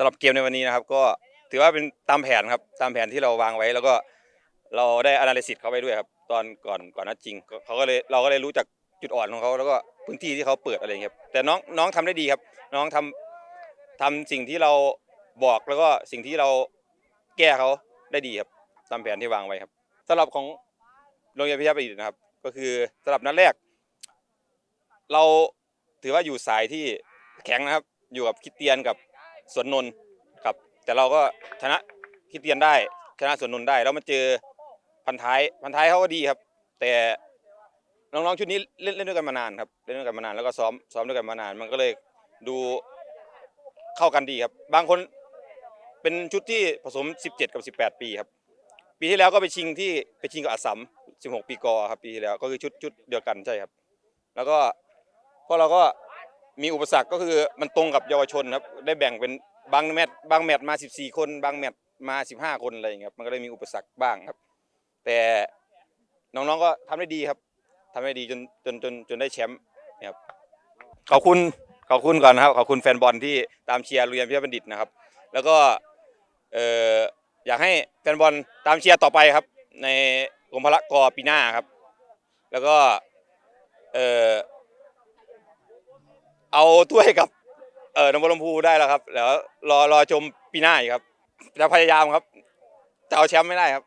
สำหรับเกมในวันนี้นะครับ ก็ถือว่าเป็นตามแผนครับตามแผนที่เราวางไว้ แล้วก็เราได้อนาลิซิสเขาไปด้วยครับ ตอนก่อนก่อนนัดจริงก็เขาก็เลยเราก็เลยรู้จักจุดอ่อนของเขาแล้วก็พื้นที่ที่เขาเปิดอะไรอย่างเงี้ยครับแต่น้องน้องทำได้ดีครับ น้องทำทำสิ่งที่เราบอกแล้วก็สิ่งที่เราแก้เขาได้ดีครับ ตามแผนที่วางไว้ครับสำหรับของโรงเรียนพิทยาประดิษฐ์นะครับ ก็คือสำหรับนัดแรก เราถือว่าอยู่สายที่แข็งนะครับ อยู่กับคริดเตียนกับ สวนนนท์ครับ แต่เราก็ชนะคิดเตียนได้ ชนะสวนนนท์ได้ แล้วมาเจอพันท้ายพันท้ายเขาก็ดีครับ แต่น้องๆชุดนี้เล่นเล่นด้วยกันมานานครับเล่นด้วยกันมานานแล้วก็ซ้อมซ้อมด้วยกันมานาน มันก็เลยดูเข้ากันดีครับ บางคนเป็นชุดที่ผสม 17 กับ 18 ปีครับ ปีที่แล้วก็ไปชิงที่ไปชิงกับอัสสัม16 ปีกอครับปีที่แล้วก็คือชุดชุดเดียวกันใช่ครับ แล้วก็พวกเราก็ มีอุปสรรคก็คือมันตรงกับเยาวชนครับได้แบ่งเป็นบางแมตช์บางแมตช์มา 14 คน บางแมตช์มา 15 คนอะไรอย่างเงี้ยครับมันก็เลยมีอุปสรรคบ้างครับ แต่น้องๆก็ทำได้ดีครับทำได้ดีจนจนจนจนได้แชมป์เนี่ยครับขอบคุณขอบคุณก่อนนะครับขอบคุณแฟนบอลที่ตามเชียร์โรงเรียนพิทยบัณฑิตนะครับ แล้วก็เอ่ออยากให้แฟนบอลตามเชียร์ต่อไปครับ ในกรมพละกอปีหน้าครับ แล้วก็เอ่อ เอาถ้วยกับเออนบลำพูได้แล้วครับ แล้วรอรอชมปีหน้าอีกครับจะพยายามครับจะเอาแชมป์ไม่ได้ครับ